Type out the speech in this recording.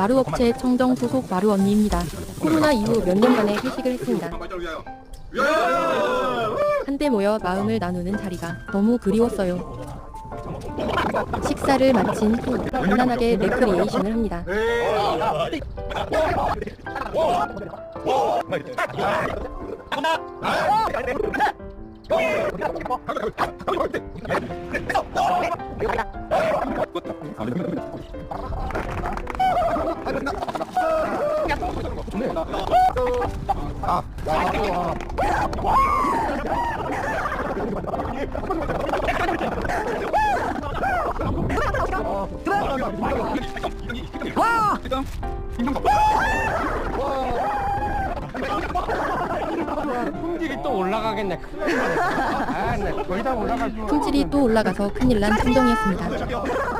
마루업체 청정 소속 마루 언니입니다. 코로나 이후 몇 년간의 회식을 했습니다. 한데 모여 마음을 나누는 자리가 너무 그리웠어요. 식사를 마친 후 간단하게 레크리에이션을 합니다. 품질이 또 올라가겠네. 큰일 났네. 아, 네. 올라갈 품질이 또 올라가서 큰일 난 충정이었습니다.